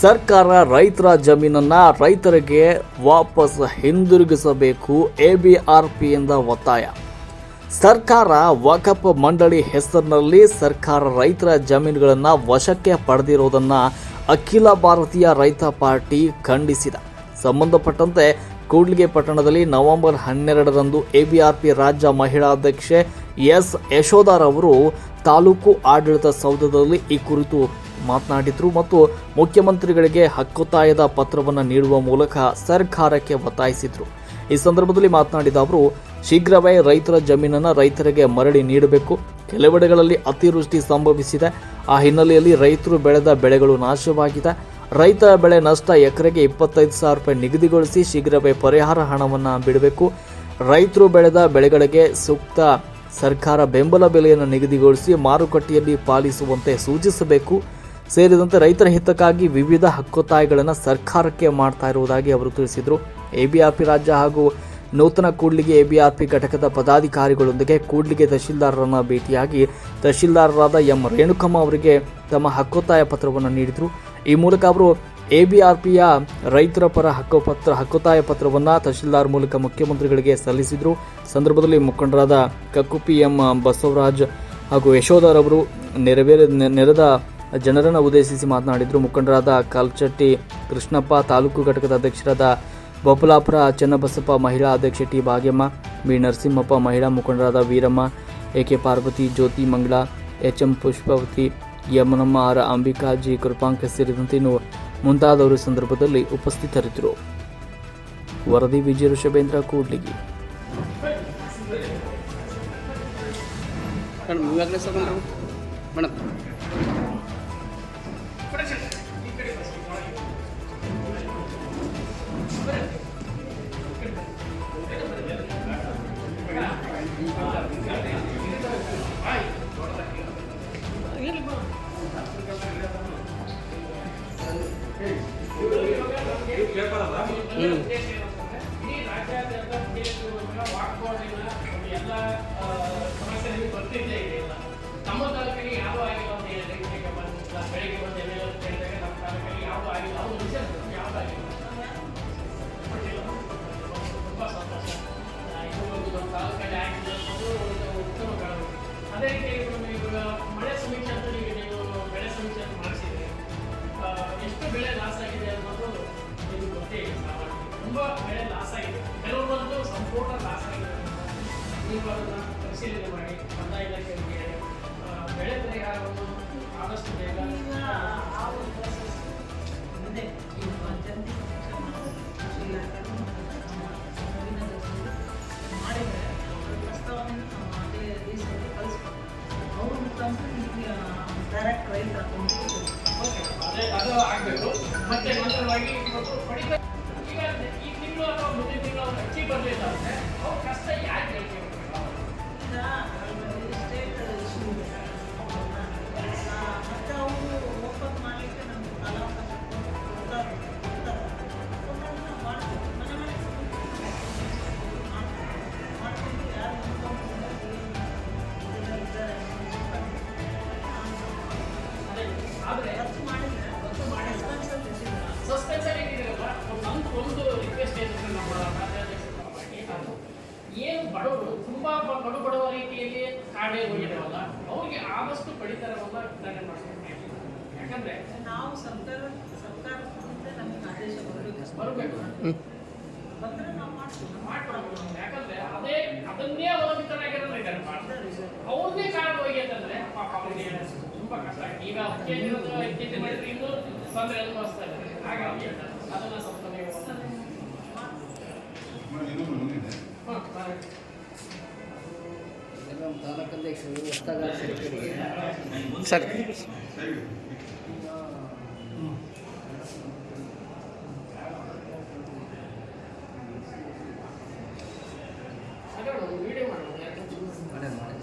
ಸರ್ಕಾರ ರೈತರ ಜಮೀನನ್ನ ರೈತರಿಗೆ ವಾಪಸ್ ಹಿಂದಿರುಗಿಸಬೇಕು ಎ ಬಿ ಆರ್ ಪಿಯಿಂದ ಒತ್ತಾಯ. ಸರ್ಕಾರ ವಕಫ್ ಮಂಡಳಿ ಹೆಸರಿನಲ್ಲಿ ಸರ್ಕಾರ ರೈತರ ಜಮೀನುಗಳನ್ನು ವಶಕ್ಕೆ ಪಡೆದಿರುವುದನ್ನು ಅಖಿಲ ಭಾರತೀಯ ರೈತ ಪಾರ್ಟಿ ಖಂಡಿಸಿದ. ಸಂಬಂಧಪಟ್ಟಂತೆ ಕೂಡ್ಲಿಗೆ ಪಟ್ಟಣದಲ್ಲಿ ನವೆಂಬರ್ ಹನ್ನೆರಡರಂದು ಎಬಿಆರ್ಪಿ ರಾಜ್ಯ ಮಹಿಳಾ ಅಧ್ಯಕ್ಷೆ ಎಸ್ ಯಶೋಧರ್ ಅವರು ತಾಲೂಕು ಆಡಳಿತ ಸೌಧದಲ್ಲಿ ಈ ಕುರಿತು ಮಾತನಾಡಿದ್ರು ಮತ್ತು ಮುಖ್ಯಮಂತ್ರಿಗಳಿಗೆ ಹಕ್ಕೊತ್ತಾಯದ ಪತ್ರವನ್ನು ನೀಡುವ ಮೂಲಕ ಸರ್ಕಾರಕ್ಕೆ ಒತ್ತಾಯಿಸಿದ್ರು. ಈ ಸಂದರ್ಭದಲ್ಲಿ ಮಾತನಾಡಿದ ಅವರು, ಶೀಘ್ರವೇ ರೈತರ ಜಮೀನನ್ನು ರೈತರಿಗೆ ಮರಳಿ ನೀಡಬೇಕು. ಕೆಲವೆಡೆಗಳಲ್ಲಿ ಅತಿವೃಷ್ಟಿ ಸಂಭವಿಸಿದೆ. ಆ ಹಿನ್ನೆಲೆಯಲ್ಲಿ ರೈತರು ಬೆಳೆದ ಬೆಳೆಗಳು ನಾಶವಾಗಿದೆ. ರೈತ ಬೆಳೆ ನಷ್ಟ ಎಕರೆಗೆ ಇಪ್ಪತ್ತೈದು ಸಾವಿರ ರೂಪಾಯಿ ನಿಗದಿಗೊಳಿಸಿ ಶೀಘ್ರವೇ ಪರಿಹಾರ ಹಣವನ್ನು ಬಿಡಬೇಕು. ರೈತರು ಬೆಳೆದ ಬೆಳೆಗಳಿಗೆ ಸೂಕ್ತ ಸರ್ಕಾರ ಬೆಂಬಲ ಬೆಲೆಯನ್ನು ನಿಗದಿಗೊಳಿಸಿ ಮಾರುಕಟ್ಟೆಯಲ್ಲಿ ಪಾಲಿಸುವಂತೆ ಸೂಚಿಸಬೇಕು. ಸೇರಿದಂತೆ ರೈತರ ಹಿತಕ್ಕಾಗಿ ವಿವಿಧ ಹಕ್ಕೊತ್ತಾಯಗಳನ್ನು ಸರ್ಕಾರಕ್ಕೆ ಮಾಡ್ತಾ ಇರುವುದಾಗಿ ಅವರು ತಿಳಿಸಿದರು. ಎಬಿಆರ್ಪಿ ರಾಜ್ಯ ಹಾಗೂ ನೂತನ ಕೂಡ್ಲಿಗೆ ಎಬಿಆರ್ಪಿ ಘಟಕದ ಪದಾಧಿಕಾರಿಗಳೊಂದಿಗೆ ಕೂಡ್ಲಿಗೆ ತಹಶೀಲ್ದಾರರನ್ನು ಭೇಟಿಯಾಗಿ ತಹಶೀಲ್ದಾರರಾದ ಎಂ ರೇಣುಕಮ್ಮ ಅವರಿಗೆ ತಮ್ಮ ಹಕ್ಕೊತ್ತಾಯ ಪತ್ರವನ್ನು ನೀಡಿದರು. ಈ ಮೂಲಕ ಅವರು ಎಬಿಆರ್ಪಿಯ ರೈತರ ಪರ ಹಕ್ಕುಪತ್ರ ಹಕ್ಕೊತ್ತಾಯ ಪತ್ರವನ್ನು ತಹಶೀಲ್ದಾರ್ ಮೂಲಕ ಮುಖ್ಯಮಂತ್ರಿಗಳಿಗೆ ಸಲ್ಲಿಸಿದರು. ಸಂದರ್ಭದಲ್ಲಿ ಮುಖಂಡರಾದ ಕಕ್ಕುಪಿ ಎಂ ಬಸವರಾಜ್ ಹಾಗೂ ಯಶೋಧರ್ ಅವರು ನೆರವೇರ ನೆ- ನೆರೆದ ಜನರನ್ನು ಉದ್ದೇಶಿಸಿ ಮಾತನಾಡಿದರು ಮುಖಂಡರಾದ ಕಾಲ್ಚಟ್ಟಿ ಕೃಷ್ಣಪ್ಪ, ತಾಲೂಕು ಘಟಕದ ಅಧ್ಯಕ್ಷರಾದ ಬೊಪ್ಪಲಾಪುರ ಚನ್ನಬಸಪ್ಪ, ಮಹಿಳಾ ಅಧ್ಯಕ್ಷ ಟಿ ಭಾಗ್ಯಮ್ಮ ಬಿ ನರಸಿಂಹಪ್ಪ, ಮಹಿಳಾ ಮುಖಂಡರಾದ Veeramma, A K Parvathi, Jyothi Mangala H M Pushpavathi, Yamanamma R Ambika G Krupanka ಸೇರಿದಂತೆ ಮುಂತಾದವರು ಸಂದರ್ಭದಲ್ಲಿ ಉಪಸ್ಥಿತರಿದ್ದರು. ವರದಿ ವಿಜಯ ಋಷಭೇಂದ್ರ ಕೂಡ್ಲಿಗಿ. ಮೇಡಮ್. ಅದೇ ರೀತಿ ಇವಾಗ ಇವಾಗ ಮಳೆ ಸಮೀಕ್ಷೆ ಅಂತ ಈಗ ನೀವು ಬೆಳೆ ಸಮೀಕ್ಷೆ ಅಂತ ಮಾಡಿಸಿದ್ರಿ ಎಷ್ಟು ಬೆಳೆ ಲಾಸ್ ಆಗಿದೆ ಅನ್ನೋದು ನಿಮ್ಗೆ ತುಂಬ ಬೆಳೆ ಲಾಸ್ ಆಗಿದೆ. ಕೆಲವೊಂದು ಸಂಪೂರ್ಣ ಲಾಸ್ ಆಗಿದೆ. ನೀವು ಪರಿಶೀಲನೆ ಮಾಡಿ ಕಂದಾಯ ಅದೇ ಆಗಬೇಕು. ಮತ್ತೆ ನಂತರವಾಗಿ ಇವತ್ತು ಪಡಿತ ಈಗ ಈ ತಿಂಗಳು ಅಥವಾ ಮುಂದಿನ ತಿಂಗಳು ಬರಲಿಲ್ಲ ಅಂದರೆ ಅವ್ರ ಕಷ್ಟ ಯಾಕೆ ತುಂಬಾ ಕಡು ಬಡು ಬಡವ ರೀತಿಯಲ್ಲಿ ಕಾಡೆ ಹೋಗಿದ್ದಾರಲ್ಲ ಅವ್ರಿಗೆ ಆದಷ್ಟು ಪಡಿತರವನ್ನ ವಿತರಣೆ ಯಾಕಂದ್ರೆ ನಾವು ಸರ್ಕಾರ ಸರ್ಕಾರ ಮುಂದೆ ನಮಗೆ ಆದೇಶ ಬರಬೇಕು. ಬರಬೇಕು. ಬಂದರೆ ನಾವು ಮಾಡ್ತೀವಿ. ಮಾಡ್ಕೊಡ್ಬೇಕು ಯಾಕಂದ್ರೆ ಅದೇ ಅದನ್ನೇ ಅವಲಂಬಿತರಾಗಿರೋರು ಇದ್ದಾರೆ. ಮಾಡ್ತಾರೆ ಅವ್ರನ್ನೇ ಕಾರಣ ಹೋಗಿ ಅಂತಂದ್ರೆ ಪಾಪ ಅವ್ರಿಗೆ ತುಂಬಾ ಕಷ್ಟ. ಈಗ ಇರೋದು? ಕೆಜಿ ಮಾಡಿದ್ರೆ ಇನ್ನೂ ತೊಂದರೆ ಅನುಭವಿಸ್ತಾ ಇದ್ದಾರೆ. ಹಾಗಾಗಿ ಅದನ್ನ ಸ್ವಲ್ಪ ನೀವು. ನಮ್ಮ ತಾಲೂಕು ಅಧ್ಯಕ್ಷರು ಹೊಸ್ದಾಗಿ ಸೆಕ್ರೆಟರಿಗೆ ಸರ್. ಮಾಡಿ ಮಾಡಿ